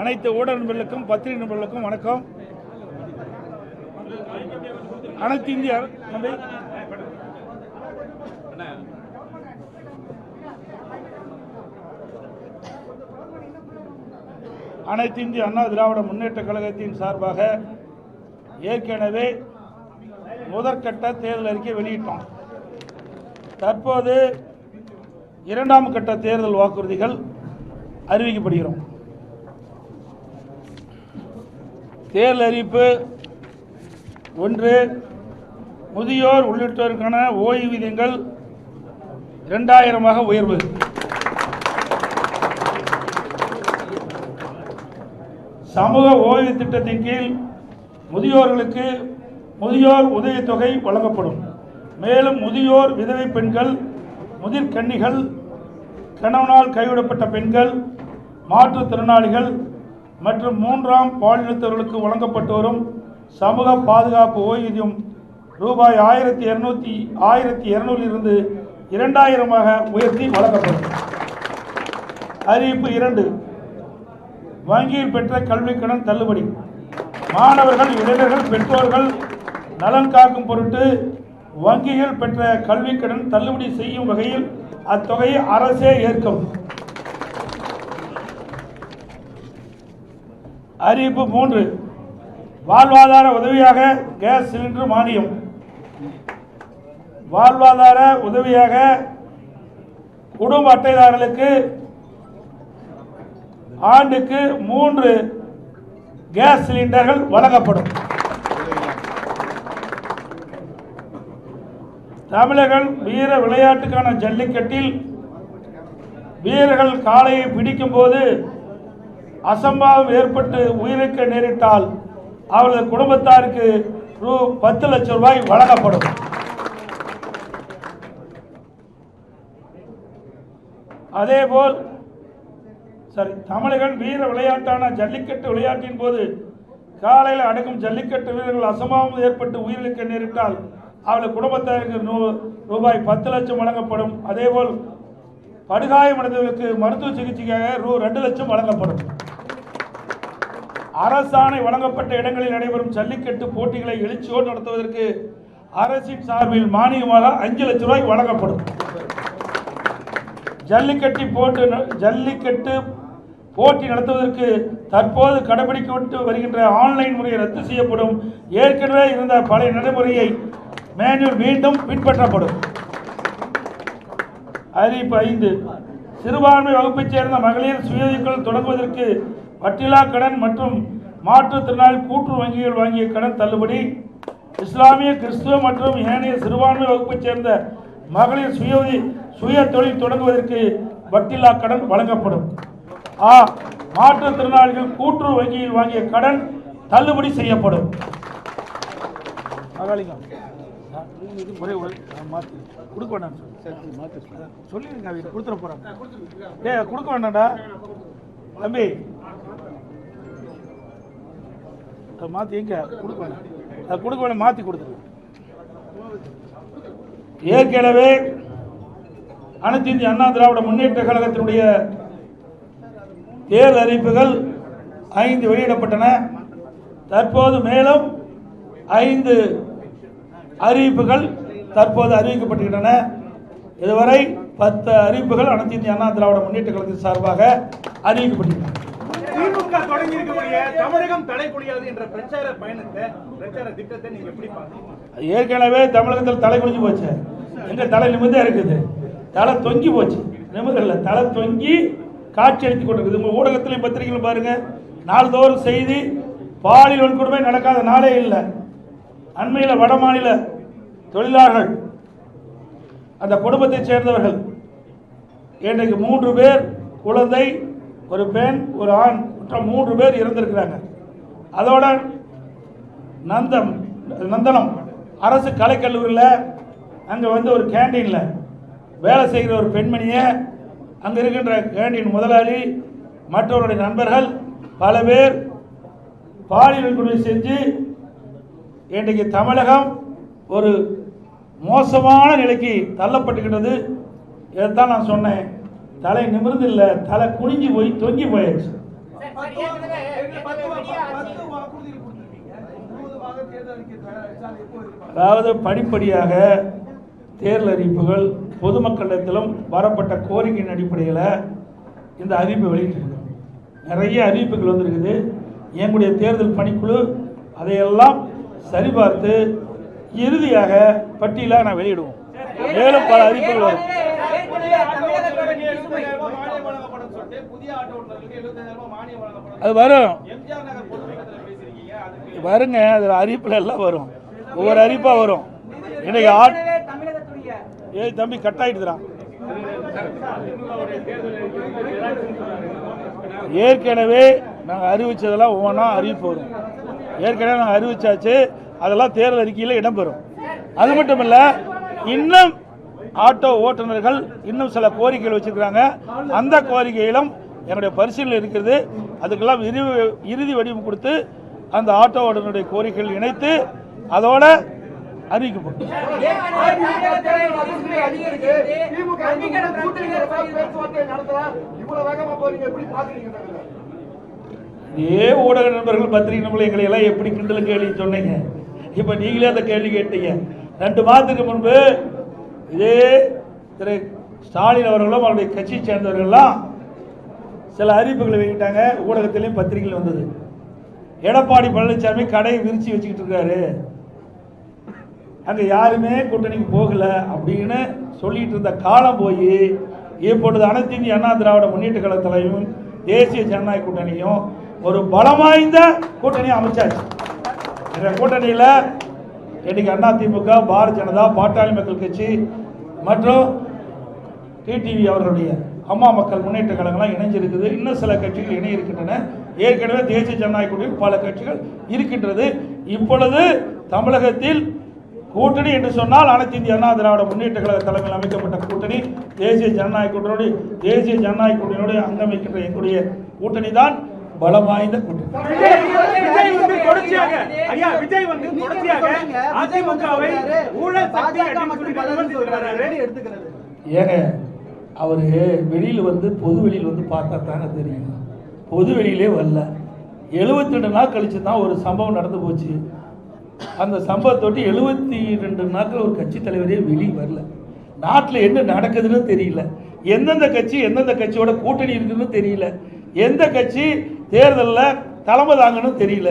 அனைத்து ஊடக நண்பர்களுக்கும் பத்திரிகை நண்பர்களுக்கும் வணக்கம். அனைத்து இந்திய அனைத்து இந்திய அண்ணா திராவிட முன்னேற்ற கழகத்தின் சார்பாக ஏற்கனவே முதற்கட்ட தேர்தல் அறிக்கை வெளியிட்டோம். தற்போது இரண்டாம் கட்ட தேர்தல் வாக்குறுதிகள் அறிவிக்கப்படுகிறோம். தேர்தல் அறிவிப்பு ஒன்று முதியோர் உள்ளிட்டோருக்கான ஓய்வூதியங்கள் இரண்டாயிரமாக உயர்வு. சமூக ஓய்வு திட்டத்தின் கீழ் முதியோர்களுக்கு முதியோர் உதவித்தொகை வழங்கப்படும். மேலும் முதியோர் விதவை பெண்கள் முதிர்கன்னிகள் கணவனால் கைவிடப்பட்ட பெண்கள் மாற்றுத்திறனாளிகள் மற்றும் மூன்றாம் பாலினத்தவர்களுக்கு வழங்கப்பட்டு வரும் சமூக பாதுகாப்பு ஓய்வூதியம் ரூபாய் ஆயிரத்தி இருநூத்தி ஆயிரத்தி இருநூறிலிருந்து இரண்டாயிரமாக உயர்த்தி வழங்கப்படும் அறிவிப்பு இரண்டு. வங்கியில் பெற்ற கல்விக்கடன் தள்ளுபடி. மாணவர்கள் இளைஞர்கள் பெற்றோர்கள் நலன் காக்கும் பொருட்டு வங்கிகள் பெற்ற கல்விக்கடன் தள்ளுபடி செய்யும் வகையில் அத்தொகையை அரசே ஏற்கும். அறிவிப்பு மூன்று. வாழ்வாதார உதவியாக கேஸ் சிலிண்டர் மானியம். வாழ்வாதார உதவியாக குடும்ப அட்டைதாரர்களுக்கு ஆண்டுக்கு மூன்று கேஸ் சிலிண்டர்கள் வழங்கப்படும். தமிழர்கள் வீர விளையாட்டுக்கான ஜல்லிக்கட்டில் வீரர்கள் காளையை பிடிக்கும் போது அசம்பாவம் ஏற்பட்டு உயிரிழக்க நேரிட்டால் அவரது குடும்பத்தாருக்கு ரூ பத்து லட்சம் ரூபாய் வழங்கப்படும். அதேபோல் சரி தமிழகன் வீர விளையாட்டான ஜல்லிக்கட்டு விளையாட்டின் போது காலையில் அடக்கும் ஜல்லிக்கட்டு வீரர்கள் அசம்பாவம் ஏற்பட்டு உயிரிழக்க நேரிட்டால் அவளது குடும்பத்தாருக்கு நூ- ரூபாய் பத்து லட்சம் வழங்கப்படும். அதேபோல் படுகாயமடைந்தவர்களுக்கு மருத்துவ சிகிச்சைக்காக ரூ ரெண்டு லட்சம் வழங்கப்படும். அரசாணை வழங்கப்பட்ட இடங்களில் நடைபெறும் ஜல்லிக்கட்டு போட்டிகளை எழுச்சியோடு நடத்துவதற்கு அரசின் சார்பில் மானியமாக அஞ்சு லட்சம் ரூபாய் வழங்கப்படும். ஜல்லிக்கட்டு போட்டு ஜல்லிக்கட்டு போட்டி நடத்துவதற்கு தற்போது கடைபிடிக்கப்பட்டு வருகின்ற ஆன்லைன் முறையை ரத்து செய்யப்படும். ஏற்கனவே இருந்த பழைய நடைமுறையை மேனுவல் மீண்டும் பின்பற்றப்படும். அறிவிப்பு ஐந்து. சிறுபான்மை வகுப்பைச் சேர்ந்த மகளிர் சுயதொழில் தொடங்குவதற்கு பட்டிலா கடன் மற்றும் மாற்றுத்திறனாளி கூட்டு வங்கிகள் வாங்கிய கடன் தள்ளுபடி இஸ்லாமிய கிறிஸ்துவ மற்றும் ஏனைய சிறுபான்மை வகுப்பைச் சேர்ந்த மகளிர் சுய சுய தொழில் தொடங்குவதற்கு வட்டில்லா கடன் வழங்கப்படும். ஆ மாற்றுத்திறனாளிகள் கூட்டுறவு வங்கியில் வாங்கிய கடன் தள்ளுபடி செய்யப்படும். கொடுக்க வேண்டாம். சொல்லிடுங்க கொடுத்துட போறாங்க. ஏ கொடுக்க வேண்டாம்டா. தம்பி. அதை மாற்றி எங்க? கொடுக்க வேண்டாம் அதை கொடுக்க வேணும் மாற்றி கொடுத்துருங்க ஏற்கனவே அனைத்து இந்திய அண்ணா திராவிட முன்னேற்ற கழகத்தினுடைய தேர்தல் அறிவிப்புகள் ஐந்து வெளியிடப்பட்டன. தற்போது மேலும் ஐந்து அறிவிப்புகள் தற்போது அறிவிக்கப்பட்டுகின்றன. இதுவரை பத்து அறிவிப்புகள் அனைத்து இந்திய அண்ணா திராவிட முன்னேற்ற கழகத்தின் சார்பாக அறிவிக்கப்பட்டுள்ளன திமுக தொடங்கி இருக்கக்கூடிய தமிழகம் தலைக்குடியாது என்ற பிரச்சார பயணத்தை பிரச்சார திட்டத்தை நீங்க எப்படி பாக்குறீங்க ஏற்கனவே தமிழகத்தில் தலை குனிஞ்சு போச்சு. எங்க தலை நிமிர்ந்தே இருக்குது. தலை தொங்கி போச்சு. நிமிர்தல்ல தலை தொங்கி காட்சி அளித்துக் கொண்டிருக்குது. உங்க ஊடகத்திலையும் பத்திரிகைகளும் பாருங்க. நாள்தோறும் செய்தி பாலியல் வன்கொடுமை நடக்காத நாளே இல்லை. அண்மையில் வட மாநில தொழிலாளர்கள் அந்த குடும்பத்தைச் சேர்ந்தவர்கள். இன்றைக்கு மூன்று பேர் குழந்தை ஒரு பெண் ஒரு ஆண் மற்ற மூன்று பேர் இறந்திருக்கிறாங்க அதோட நந்தம் நந்தனம் அரசு கலைக்கல்லூரியில் அங்கே வந்து ஒரு கேண்டீனில் வேலை செய்கிற ஒரு பெண்மணியை அங்கே இருக்கின்ற கேண்டீன் முதலாளி மற்றவருடைய நண்பர்கள் பல பேர் பாலியல் கொடுமை செஞ்சு இன்றைக்கு தமிழகம் ஒரு மோசமான நிலைக்கு தள்ளப்பட்டுக்கிட்டது. இதைத்தான் நான் சொன்னேன். தலை நிமிர்ந்து இல்லை தலை குனிஞ்சு போய் தொங்கி இருப்பாங்க? அதாவது படிப்படியாக தேர்தல் அறிவிப்புகள் பொதுமக்களிடத்திலும் வரப்பட்ட கோரிக்கையின் அடிப்படையில் இந்த அறிவிப்பை வெளியிட்டிருக்கோம். நிறைய அறிவிப்புகள் வந்திருக்குது. எங்களுடைய தேர்தல் பணிக்குழு அதையெல்லாம் சரிபார்த்து இறுதியாக பட்டியலாக நான் வெளியிடுவோம். மேலும் பல அறிவிப்புகள் வரும். அது வரும். வருங்க அதில் அறிவிப்பில் எல்லாம் வரும். ஒவ்வொரு அறிவிப்பாக வரும். இன்னைக்கு ஆட் ஏய் தம்பி கட் ஆயிடுதுடா. ஏற்கனவே நாங்கள் அறிவிச்சதெல்லாம் ஒவ்வொன்றா அறிவிப்பு வரும். ஏற்கனவே நாங்கள் அறிவிச்சாச்சு அதெல்லாம் தேர்தல் அறிக்கையில் இடம்பெறும். அது மட்டும் இல்லை இன்னும் ஆட்டோ ஓட்டுநர்கள் இன்னும் சில கோரிக்கைகள் வச்சுருக்கிறாங்க. அந்த கோரிக்கையிலும் என்னுடைய பரிசீலனை இருக்கிறது. அதுக்கெல்லாம் இறுதி இறுதி வடிவம் கொடுத்து அந்த ஆட்டோ ஓட்டுநருடைய கோரிக்கைகள் இணைத்து அதோட அறிவிக்கப்படும். ஏ ஊடக நண்பர்கள் பத்திரிகை நண்பர்கள் எங்களை எல்லாம் எப்படி கிண்டல கேள்வி சொன்னீங்க? இப்போ நீங்களே அந்த கேள்வி கேட்டீங்க. ரெண்டு மாதத்துக்கு முன்பு இதே திரு ஸ்டாலின் அவர்களும் அவருடைய கட்சியை சேர்ந்தவர்கள்லாம் சில அறிவிப்புகளை வெளியிட்டாங்க. ஊடகத்திலையும் பத்திரிகையில் வந்தது. எடப்பாடி பழனிசாமி கடையை விரிச்சு வச்சுக்கிட்டு இருக்காரு. அங்கே யாருமே கூட்டணிக்கு போகலை அப்படின்னு சொல்லிட்டு இருந்த காலம் போய் இப்பொழுது அனைத்து இந்திய அண்ணா திராவிட முன்னேற்ற கழகத்திலையும் தேசிய ஜனநாயக கூட்டணியும் ஒரு பலம் வாய்ந்த கூட்டணி அமைச்சாச்சு. இந்த கூட்டணியில் இன்னைக்கு அண்ணா திமுக பாரதிய ஜனதா பாட்டாளி மக்கள் கட்சி மற்றும் டிடிவி அவர்களுடைய அம்மா மக்கள் முன்னேற்ற கழகம்லாம் இணைஞ்சிருக்குது. இன்னும் சில கட்சிகள் இணை இருக்கின்றன ஏற்கனவே தேசிய ஜனநாயக கூட்டணியில் பல கட்சிகள் இருக்கின்றது. இப்பொழுது தமிழகத்தில் கூட்டணி என்று சொன்னால் அனைத்து இந்திய அண்ணா திராவிட முன்னேற்ற கழக தலைமையில் அமைக்கப்பட்ட கூட்டணி தேசிய ஜனநாயக கூட்டணியோடு தேசிய ஜனநாயக கூட்டணியோடு அங்கமைக்கின்ற எங்களுடைய கூட்டணி தான் பலம் வாய்ந்த கூட்டணி. வந்து தொடர்ச்சியாக அதிமுகவை ஊழல் சொல்லி விமர்சிக்கிறாரு எடுத்துக்கிறது? ஏங்க அவரு வெளியில் வந்து பொது வெளியில் வந்து பார்த்தா தாங்க தெரியும். பொது வெளியிலே வரல. 72 ரெண்டு நாள் கழிச்சு தான் ஒரு சம்பவம் நடந்து போச்சு. அந்த சம்பவத்தொட்டி எழுபத்தி ரெண்டு நாட்கள் ஒரு கட்சி தலைவரே வெளியே வரல. நாட்டில் என்ன நடக்குதுன்னு தெரியல. எந்தெந்த கட்சி எந்தெந்த கட்சியோட கூட்டணி இருக்குன்னு தெரியல. எந்த கட்சி தேர்தலில் தலைமை தாங்கன்னு தெரியல.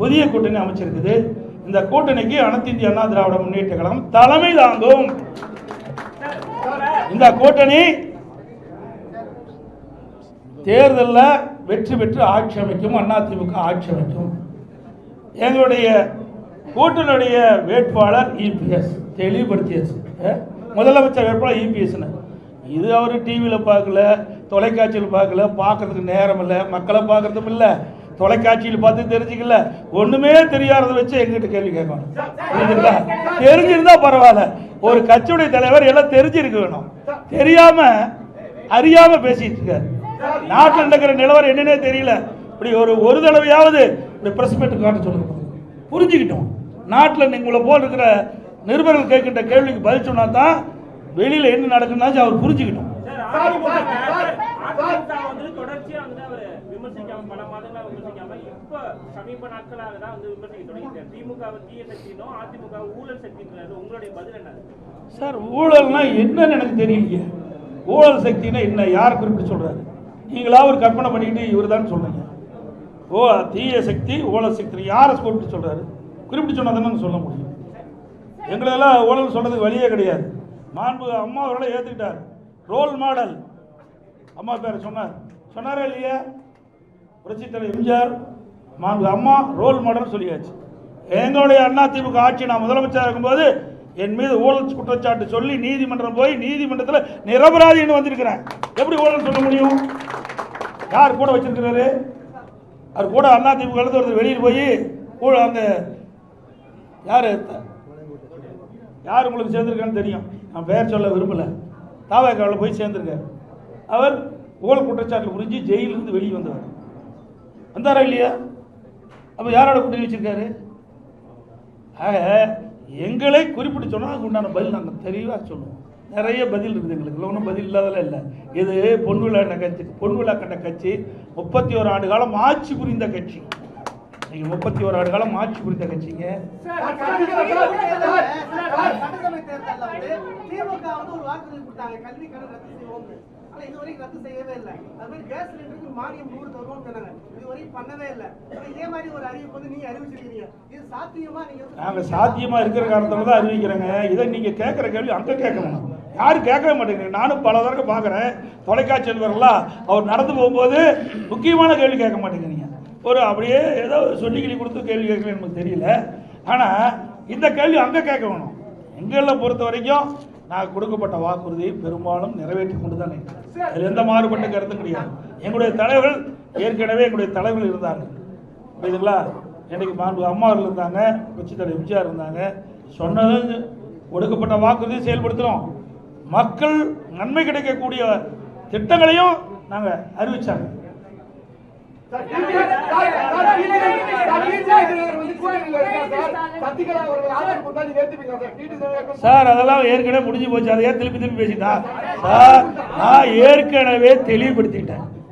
புதிய கூட்டணி அமைச்சிருக்குது. இந்த கூட்டணிக்கு அனைத்து இந்திய அண்ணா திராவிட முன்னேற்ற கழகம் தலைமை தாங்கும். இந்த கூட்டணி தேர்தலில் வெற்றி பெற்று ஆட்சி அமைக்கும் அதிமுக ஆட்சி அமைக்கும். எங்களுடைய கூட்டணியுடைய வேட்பாளர் இபிஎஸ் தெளிவுபடுத்தியாச்சு. முதலமைச்சர் வேட்பாளர் இபிஎஸ்னு இது அவர் டிவியில் பார்க்கல தொலைக்காட்சியில் பார்க்கல பார்க்கறதுக்கு நேரம் இல்லை மக்களை பார்க்கறதும் இல்லை. தொலைக்காட்சியில் பார்த்து தெரிஞ்சுக்கல ஒண்ணுமே தெரியாததை வச்சு எங்கிட்ட கேள்வி கேட்கணும் புரியுதுங்களா தெரிஞ்சிருந்தா பரவாயில்ல ஒரு கட்சியுடைய தலைவர் எல்லாம் தெரிஞ்சிருக்க வேணும் தெரியாம அறியாம பேசிட்டு இருக்காரு நாட்டில் நடக்கிற நிலவரம் என்னன்னே தெரியல இப்படி ஒரு ஒரு தடவையாவது இப்படி பிரஸ் மீட்டு காட்ட சொல்லுங்க புரிஞ்சுக்கிட்டோம் நாட்டில் நீங்களை போல் இருக்கிற நிருபர்கள் கேட்கின்ற கேள்விக்கு பதில் சொன்னா தான் வெளியில் என்ன நடக்குன்னாச்சும் அவர் புரிஞ்சுக்கிட்டோம் தொடர்ச்சியாக வந்து அவர் விமர்சிக்காம பல மாதங்களா விமர்சிக்காம இப்ப சமீப நாட்களாக தான் வந்து விமர்சிக்க தொடங்கிட்டார் திமுக தீய சக்தினும் அதிமுக ஊழல் சக்தின்றது. உங்களுடைய பதில் என்ன? சார் ஊழல்னா என்னன்னு எனக்கு தெரியலையே. ஊழல் சக்தினா என்ன? யார் குறிப்பிட்டு சொல்றாரு? நீங்களா ஒரு கற்பனை பண்ணிக்கிட்டு இவர் தான் சொல்றீங்க. ஓ தீய சக்தி ஊழல் சக்தி யாரை குறிப்பிட்டு சொல்றாரு? குறிப்பிட்டு சொன்னா தானே சொல்ல முடியும். எங்களெல்லாம் ஊழல் சொல்றதுக்கு வழியே கிடையாது. மாண்பு அம்மா அவர்களை ஏற்றுக்கிட்டார் ரோல் மாடல். அம்மா பேரை சொன்னார். சொன்னாரா இல்லையா? புரட்சித் தலைவர் எம்ஜிஆர் மாண்பு அம்மா ரோல் மாடல் சொல்லியாச்சு. எங்களுடைய அண்ணா திமுக ஆட்சி நான் முதலமைச்சராக இருக்கும்போது என் மீது ஊழல் குற்றச்சாட்டு சொல்லி நீதிமன்றம் போய் நீதிமன்றத்தில் நிரபராதின்னு வந்திருக்கிறேன். எப்படி ஊழல் சொல்ல முடியும்? யார் கூட வச்சிருக்கிறாரு? அவர் கூட அண்ணா திமுக ஒருத்தர் வெளியில் போய் கூட அந்த யார்? யார் உங்களுக்கு சேர்ந்துருக்கான்னு தெரியும். நான் பெயர் சொல்ல விரும்பலை. தாவாக்காவில் போய் சேர்ந்துருக்கார். அவர் ஊழல் குற்றச்சாட்டு புரிஞ்சு ஜெயிலிருந்து வெளியே வந்தவர். வந்தாரா இல்லையா அப்போ யாரோட கூட்டணி வச்சிருக்காரு ஆக எங்களை குறிப்பிட்டு சொன்னால் அதுக்கு உண்டான பதில் நாங்கள் தெளிவாக சொல்லுவோம் நிறைய பதில் இருக்குது எங்களுக்கு ஒன்றும் பதில் இல்லாதெல்லாம் இல்லை இது பொன் விழா கட்சி பொன் விழா கண்ட கட்சி முப்பத்தி ஒரு ஆண்டு காலம் ஆட்சி புரிந்த கட்சி நீங்கள் முப்பத்தி ஒரு ஆண்டு காலம் ஆட்சி புரிந்த கட்சிங்க திமுக வந்து ஒரு வாக்குறுதி கொடுத்தாங்க கல்வி கடன் ரத்து செய்வோம் ஆனா இது வரைக்கும் ரத்து செய்யவே இல்லை. அது மாதிரி கேஸ் சிலிண்டருக்கு மானியம் நூறு தருவோம் சொன்னாங்க. இது வரைக்கும் பண்ணவே இல்லை. இதே மாதிரி ஒரு அறிவிப்பு வந்து நீங்க அறிவிச்சிருக்கீங்க. இது சாத்தியமா நீங்க நாங்க சாத்தியமா இருக்கிற காரணத்தில் தான் அறிவிக்கிறேங்க. இதை நீங்க கேட்குற கேள்வி அங்கே கேட்கணும் யாரும் கேட்கவே மாட்டேங்கிறீங்க. நானும் பல தடவை பார்க்குறேன் தொலைக்காட்சி நண்பர்களாக அவர் நடந்து போகும்போது முக்கியமான கேள்வி கேட்க மாட்டேங்கிறீங்க. ஒரு அப்படியே ஏதோ சொல்லி கிளி கொடுத்து கேள்வி கேட்கல எனக்கு தெரியல. ஆனால் இந்த கேள்வி அங்கே கேட்க வேணும். எங்களை பொறுத்த வரைக்கும் நான் கொடுக்கப்பட்ட வாக்குறுதியை பெரும்பாலும் நிறைவேற்றி கொண்டு தான் அதில் எந்த மாறுபட்ட கருத்தும் கிடையாது. எங்களுடைய தலைவர்கள் ஏற்கனவே எங்களுடைய தலைவர்கள் இருந்தாங்க. புரியுதுங்களா? இன்னைக்கு மாண்பு அம்மா அவர்கள் இருந்தாங்க கட்சி தலைவர் எம்ஜிஆர் இருந்தாங்க சொன்னது கொடுக்கப்பட்ட வாக்குறுதியை செயல்படுத்துகிறோம் மக்கள் நன்மை கிடைக்கக்கூடிய திட்டங்களையும் நாங்கள் அறிவிச்சாங்க. சார் அதெல்லாம் ஏற்கனவே முடிஞ்சு போச்சு. அதை ஏன் திருப்பி திருப்பி பேசிட்டா? சார் நான் ஏற்கனவே தெளிவுபடுத்திட்டேன்.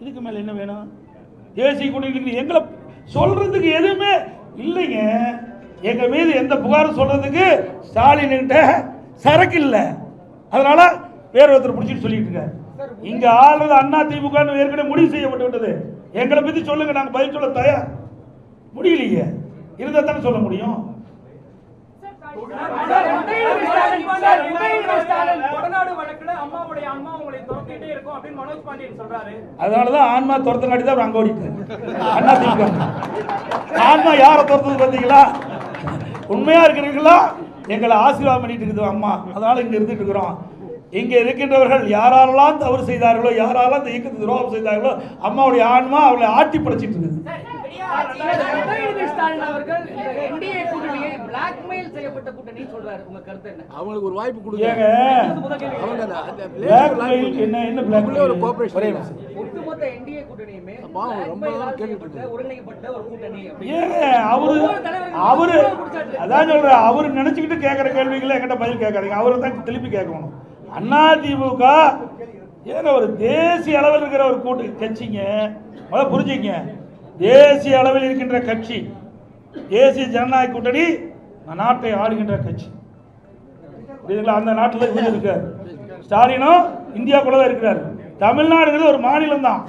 இதுக்கு மேல என்ன வேணும்? தேசிய கூட்டணிக்கு எங்களை சொல்றதுக்கு எதுவுமே இல்லைங்க. எங்க மீது எந்த புகாரும் சொல்றதுக்கு ஸ்டாலின் கிட்ட சரக்கு இல்லை. அதனால வேற ஒருத்தர் பிடிச்சிட்டு சொல்லிட்டு இருக்காரு. இங்க ஆளுநர் அண்ணா திமுக ஏற்கனவே முடிவு செய்யப்பட்டு விட்டது. எங்களை பத்தி சொல்லுங்க. நாங்க பதில் சொல்ல தயார் முடியலையே. இருந்தா தானே சொல்ல முடியும். அதனாலதான் ஆன்மா துரத்தங்காட்டி தான் அவர் அங்க ஓடிட்டாரு அண்ணா திமுக ஆன்மா யாரை துரத்துது பார்த்தீங்களா உண்மையா இருக்கிறீங்களா எங்களை ஆசீர்வாதம் பண்ணிட்டு இருக்குது அம்மா அதனால இங்க இருந்துட்டு இருக்கிறோம் இங்க இருக்கின்றவர்கள் யாரெல்லாம் தவறு செய்தார்களோ யாரெல்லாம் இந்த இயக்கத்துக்கு துரோகம் செய்தார்களோ அம்மாவுடைய ஆன்மா அவளை ஆட்டி படைச்சிட்டு இருக்குது செய்யப்பட்ட கூட்டணி சொல்றாரு. உங்க கருத்து என்ன? அவங்களுக்கு ஒரு வாய்ப்பு கொடுங்க. அவங்க என்ன என்ன ஒரு. ஒட்டுமொத்த என்டிஏ கூட்டணியுமே ரொம்ப கேட்டுட்டு ஒருங்கிணைக்கப்பட்ட ஒரு கூட்டணி. ஏங்க அவரு அவரு அதான் சொல்றேன் அவரு நினைச்சுக்கிட்டு கேட்கிற கேள்விகளை என்கிட்ட பதில் கேட்காதீங்க. அவரை தான் திருப்பி கேட்கணும். அண்ணா திமுக ஏங்க ஒரு தேசிய அளவில் இருக்கிற ஒரு கூட்டு கட்சிங்க. முதல்ல புரிஞ்சுங்க தேசிய அளவில் இருக்கின்ற கட்சி தேசிய ஜனநாயக கூட்டணி நாட்டை ஆளுகின்ற கட்சி. புரியுதுங்களா அந்த நாட்டில் இவர் இருக்கார் ஸ்டாலினும் இந்தியாக்குள்ள தான் இருக்கிறார். தமிழ்நாடுங்கிறது ஒரு மாநிலம் தான்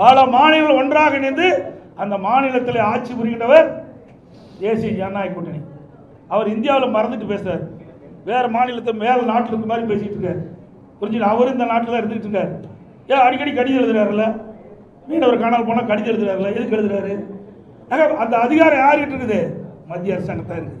பல மாநிலங்கள் ஒன்றாக இணைந்து அந்த மாநிலத்தில் ஆட்சி புரிகின்றவர் தேசிய ஜனநாயக கூட்டணி. அவர் இந்தியாவில் மறந்துட்டு பேசுறார். வேற மாநிலத்தை மேல நாட்டில் இருக்க மாதிரி பேசிட்டு இருக்காரு. புரிஞ்சுக்கல அவரும் இந்த நாட்டில் தான் இருந்துட்டு இருக்காரு. ஏன் அடிக்கடி கடிதம் எழுதுறாருல்ல? மீனவர் காணால் போனால் கடிதம் எழுதுறாருல்ல? எதுக்கு எழுதுறாரு? அந்த அதிகாரம் யார்கிட்ட இருக்குது? மத்திய அரசாங்கத்தான் இருக்குது.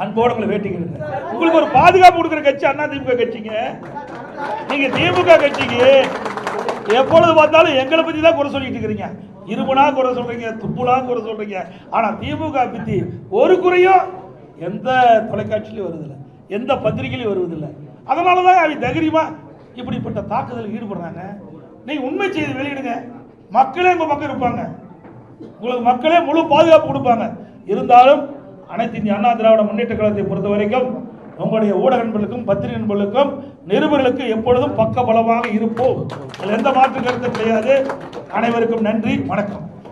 அன்போடு உங்களை வேட்டிக்கிறேன் உங்களுக்கு ஒரு பாதுகாப்பு கொடுக்குற கட்சி அண்ணா திமுக கட்சிங்க. நீங்க திமுக கட்சிக்கு எப்பொழுது பார்த்தாலும் எங்களை பத்தி தான் குறை சொல்லிட்டு இருக்கிறீங்க. இருமுனா குறை சொல்றீங்க துப்புலா குறை சொல்றீங்க. ஆனா திமுக பத்தி ஒரு குறையும் எந்த தொலைக்காட்சியிலும் வருதில்லை எந்த பத்திரிகையிலும் வருவதில்லை. அதனால தான் அவங்க தைரியமா இப்படிப்பட்ட தாக்குதலில் ஈடுபடுறாங்க. நீங்க உண்மை செய்தி வெளியிடுங்க. மக்களே உங்க பக்கம் இருப்பாங்க. உங்களுக்கு மக்களே முழு பாதுகாப்பு கொடுப்பாங்க. இருந்தாலும் அனைத்து இந்திய அண்ணா திராவிட முன்னேற்ற கழகத்தை பொறுத்த வரைக்கும் உங்களுடைய ஊடக நண்பர்களுக்கும் பத்திரிகை நண்பர்களுக்கும் நிருபர்களுக்கு எப்பொழுதும் பக்க பலமாக இருப்போம் எந்த மாற்று கருத்து கிடையாது. அனைவருக்கும் நன்றி. வணக்கம்.